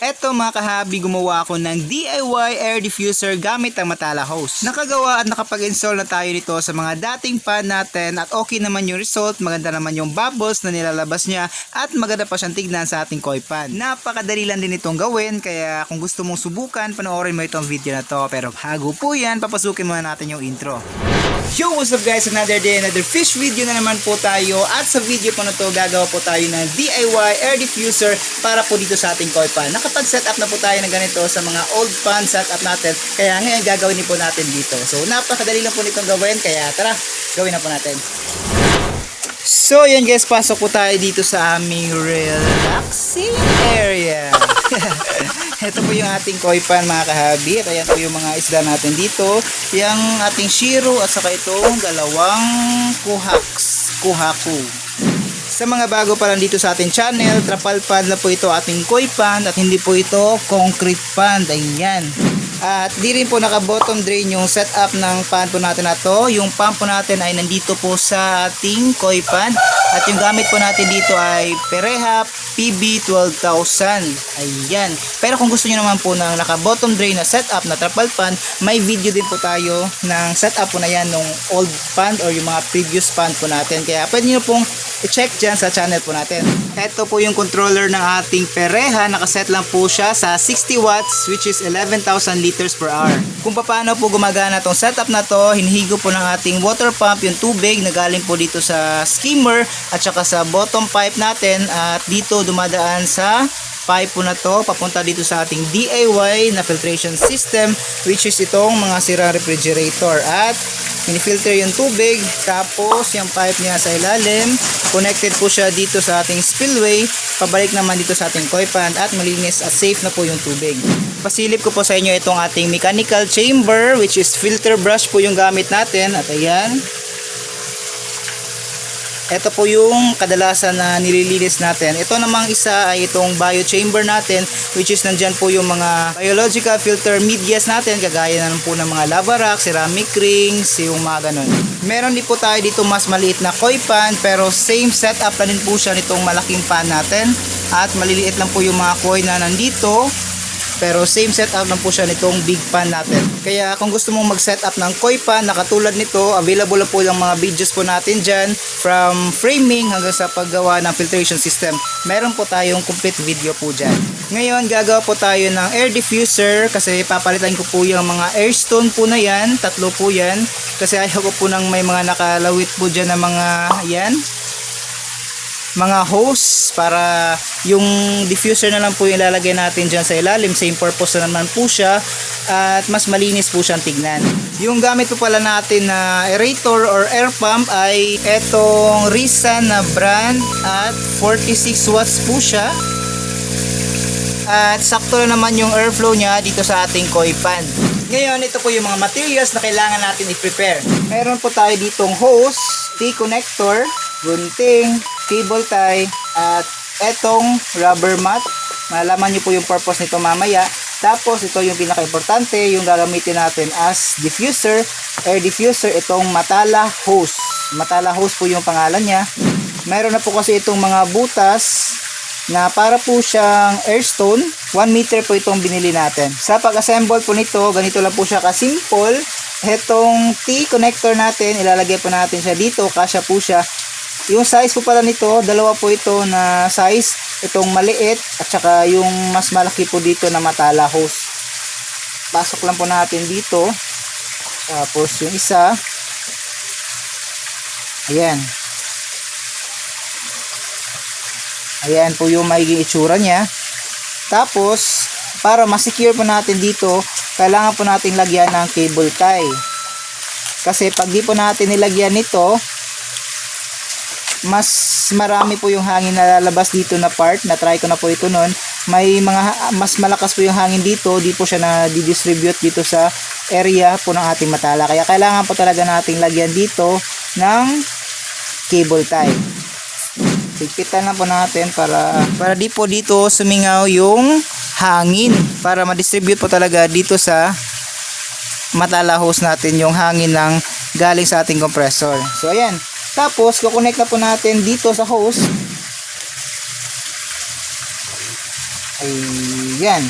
Eto mga kahabi, gumawa ako ng DIY air diffuser gamit ang Matala hose. Nakagawa at nakapag-install na tayo nito sa mga dating pan natin at okay naman yung result, maganda naman yung bubbles na nilalabas niya at maganda pa siyang tignan sa ating koi pan. Napakadali lang din itong gawin kaya kung gusto mong subukan, panoorin mo itong video na to. Pero bago po yan, papasukin muna natin yung intro. Yo, what's up guys? Another day, another fish video na naman po tayo. At sa video po na to, gagawa po tayo ng DIY air diffuser para po dito sa ating koi pan. Nakapag-set up na po tayo ng ganito sa mga old pan setup natin. Kaya ngayon gagawin din po natin dito. So napakadali lang po nitong gawin. Kaya tara, gawin na po natin. So yan guys, pasok po tayo dito sa aming relaxing area. Ito po yung ating koi pan mga kahabi. At ayan po yung mga isda natin dito. Yung ating shiro at saka itong dalawang kuhaks. Kuhaku. Sa mga bago pa lang dito sa ating channel, trapal pan na po ito ating koi pan at hindi po ito concrete pan. Ayan. At di rin po naka bottom drain yung setup ng pan po natin na to. Yung pump po natin ay nandito po sa ating koi pan. At yung gamit po natin dito ay Pereha PB 12,000. Ayan. Pero kung gusto niyo naman po ng naka bottom drain na setup na trapal pan, may video din po tayo ng setup po na yan nung old pan or yung mga previous pan po natin. Kaya pwede niyo pong i-check dyan sa channel po natin. Ito po yung controller ng ating Pereha. Nakaset lang po siya sa 60 watts which is 11,000 liters per hour. Kung paano po gumagana tong setup na to, hinihigo po ng ating water pump yung tubig na galing po dito sa skimmer at saka sa bottom pipe natin at dito dumadaan sa pipe po na to papunta dito sa ating DIY na filtration system which is itong mga sirang refrigerator. At minifilter yung tubig tapos yung pipe niya sa ilalim connected po siya dito sa ating spillway pabalik naman dito sa ating koi pan at malinis at safe na po yung tubig. Pasilip ko po sa inyo itong ating mechanical chamber which is filter brush po yung gamit natin. At ayan ito po yung kadalasan na nililinis natin. Ito namang isa ay itong bio chamber natin which is nandyan po yung mga biological filter medias natin kagaya na po ng mga lava rock, ceramic rings, yung mga ganun. Meron din po tayo dito mas maliit na koi pan pero same setup na din po siya nitong malaking pan natin at maliliit lang po yung mga koi na nandito pero same setup lang po siya nitong big pan natin. Kaya kung gusto mong mag-setup ng koi pan na katulad nito, available po yung mga videos po natin dyan from framing hanggang sa paggawa ng filtration system. Meron po tayong complete video po dyan. Ngayon, gagawa po tayo ng air diffuser kasi papalitan ko po yung mga airstone po na yan. Tatlo po yan. Kasi ayaw ko po ng may mga nakalawit po dyan na mga yan mga hose para yung diffuser na lang po yung ilalagay natin dyan sa ilalim. Same purpose na naman po siya. At mas malinis po siyang tignan. Yung gamit po pala natin na aerator or air pump ay etong Risa na brand at 46 watts po siya. At sakto na naman yung airflow niya dito sa ating koi pan. Ngayon, ito po yung mga materials na kailangan natin i-prepare. Meron po tayo ditong hose, T-connector, gunting, cable tie, at etong rubber mat. Malalaman nyo po yung purpose nito mamaya. Tapos, ito yung pinaka-importante, yung gagamitin natin as diffuser, air diffuser, itong Matala hose. Matala hose po yung pangalan niya. Meron na po kasi itong mga butas na para po siyang airstone. 1 meter po itong binili natin. Sa pag-assemble po nito, ganito lang po siya ka-simple. Itong T-connector natin, ilalagay po natin siya dito. Kasya po siya. Yung size po pala nito, dalawa po ito na size. Itong maliit at saka yung mas malaki po dito na matala hose. Pasok lang po natin dito. Tapos yung isa. Ayan. Ayan po yung magiging itsura niya. Tapos, para masecure po natin dito, kailangan po natin lagyan ng cable tie. Kasi pag di po natin nilagyan nito, mas marami po yung hangin na lalabas dito na part. Na-try ko na po ito noon. May mga, mas malakas po yung hangin dito. Di po siya na-distribute dito sa area po ng ating matala. Kaya kailangan po talaga nating lagyan dito ng cable tie. Higpitan lang po natin para para di po dito sumingaw yung hangin para ma-distribute po talaga dito sa matala hose natin yung hangin ng galing sa ating compressor. So ayan. Tapos kukonect na po natin dito sa hose. Ayan. Yan.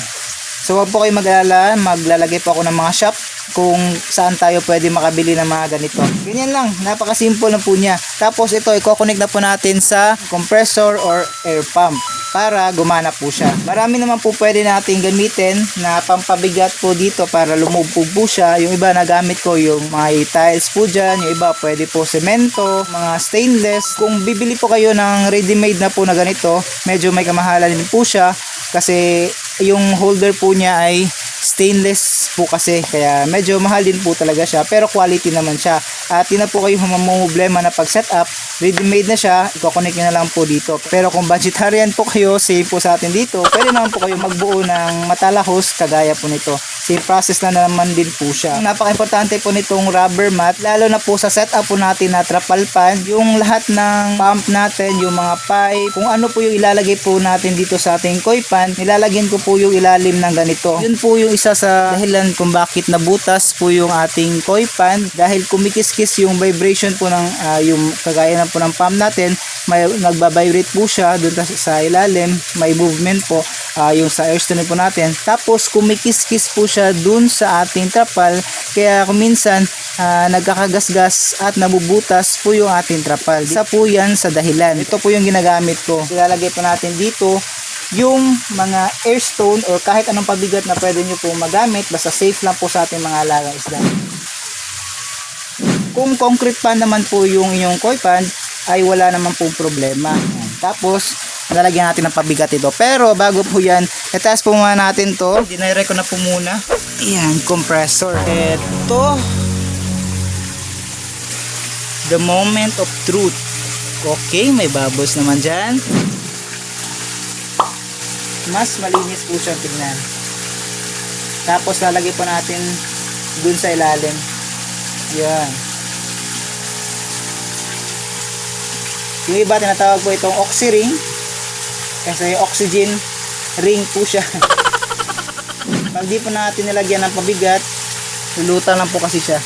So wag po kayo mag-alala, maglalagay po ako ng mga shop kung saan tayo pwede makabili ng mga ganito. Ganyan lang, napaka-simple lang po niya. Tapos ito, i-connect na po natin sa compressor or air pump para gumana po siya. Marami naman po pwede natin gamitin na pampabigat po dito para lumubog po siya. Yung iba nagamit ko yung mga tiles po dyan, yung iba pwede po semento, mga stainless. Kung bibili po kayo ng ready-made na po na ganito, medyo may kamahalan din po siya kasi yung holder po niya ay stainless po kasi kaya medyo mahal din po talaga siya pero quality naman siya. At yun na po kayo mamumblema na pag setup ready made na siya i-connect nyo na lang po dito. Pero kung vegetarian po kayo same po sa atin dito. Pwede naman po kayo magbuo ng matala hose kagaya po nito same process na naman din po siya. Napaka-importante po nitong rubber mat lalo na po sa setup po natin na trapal pan yung lahat ng pump natin yung mga pipe kung ano po yung ilalagay po natin dito sa ating koi pan nilalagyan ko po yung ilalim ng ganito. Yun po yung isa sa dahilan kung bakit nabutas po yung ating koi pan dahil kumikis-kis yung vibration po ng ah, yung kagaya na po ng pump natin may nagbabibrate po siya doon sa, ilalim may movement po ah, yung sa airstone po natin. Tapos kumikis-kis po siya doon sa ating trapal. Kaya kung minsan ah, nagkakagasgas at nabubutas po yung ating trapal. Isa po yan sa dahilan. Ito po yung ginagamit ko. Ilalagay po natin dito yung mga airstone or kahit anong pabigat na pwede nyo pong magamit basta safe lang po sa ating mga alagang isda kung concrete pan naman po yung inyong koi pan ay wala naman pong problema Yan. tapos lalagyan natin ng pabigat ito pero bago po yan itest po muna natin to dinire ko na po muna yan compressor ito the moment of truth okay may bubbles naman dyan mas malinis po siyang tignan. Tapos lalagay po natin dun sa ilalim. Yan. Yung iba tinatawag po itong oxy ring. Kasi oxygen ring po siya. Pag di po natin nilagyan ng pabigat, lulutang lang po kasi siya.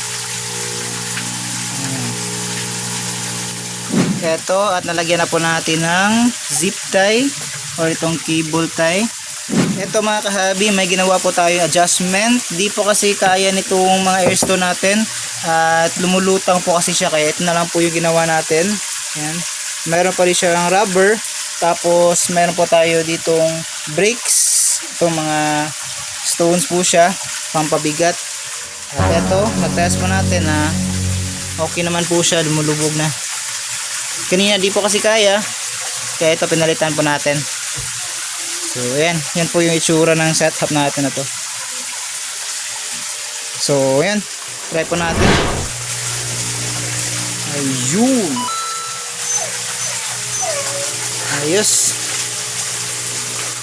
Ito at nalagyan na po natin ng zip tie or itong cable tie. Ito mga kahabi, may ginawa po tayo adjustment. Di po kasi kaya nitong mga airstone natin at lumulutang po kasi siya kaya ito na lang po yung ginawa natin. Yan. Meron pa rin siyang rubber. Tapos meron po tayo ditong brakes. Itong mga stones po siya, pampabigat. At ito, na-test po natin na okay naman po siya, lumulubog na. Kanina di po kasi kaya, kaya ito pinalitan po natin. So, ayan. Yan po yung itsura ng setup natin na to. So, ayan. Try po natin. Ayun. Ayos.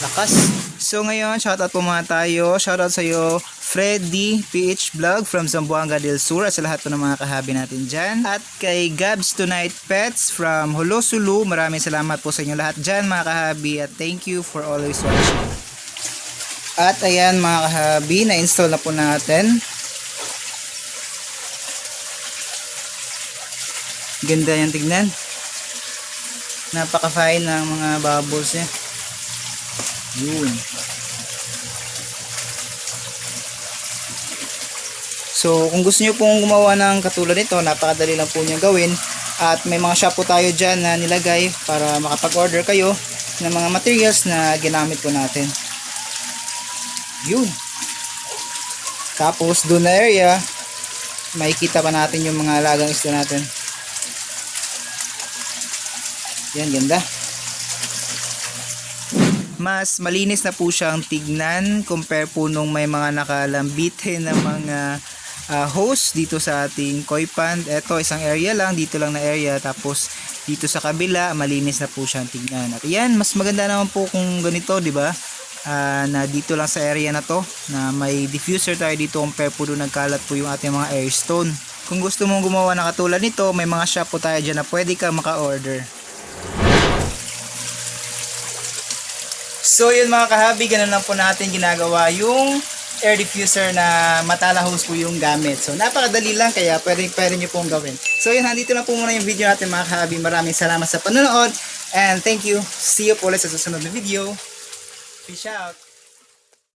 Lakas. So, ngayon, shoutout po muna tayo. Shoutout sa iyo, Freddy PH Vlog from Zamboanga del Sur at sa lahat po ng mga kahabi natin dyan. At kay Gabs Tonight Pets from Holosulu. Maraming salamat po sa inyo lahat dyan mga kahabi at thank you for always watching. At ayan mga kahabi, na-install na po natin. Ganda yan tignan. Napaka-fine ng mga bubbles niya. Yun. So, kung gusto nyo pong gumawa ng katulad nito, napakadali lang po nyo gawin. At may mga shop po tayo dyan na nilagay para makapag-order kayo ng mga materials na ginamit po natin. Yun. Tapos, doon na area, makikita pa natin yung mga alagang isda natin. Yan, ganda. Mas malinis na po siyang tignan compare po nung may mga nakalambitin na mga uh, hose dito sa ating koi pond. Ito isang area lang, dito lang na area tapos dito sa kabila malinis na po siyang tignan. At yan, mas maganda naman po kung ganito, 'di ba? Ah, na dito lang sa area na to na may diffuser tayo dito compare po doon nagkalat po yung ating mga airstone. Kung gusto mong gumawa ng katulad nito, may mga shop po tayo dyan na pwede ka maka-order. So yun mga kahabi, ganun lang po natin ginagawa yung air diffuser na matala hose po yung gamit. So napakadali lang kaya pwede, pwede nyo pong gawin. So yun, nandito na po muna yung video natin mga kahabi. Maraming salamat sa panonood and thank you. See you po ulit sa susunod na video. Peace out.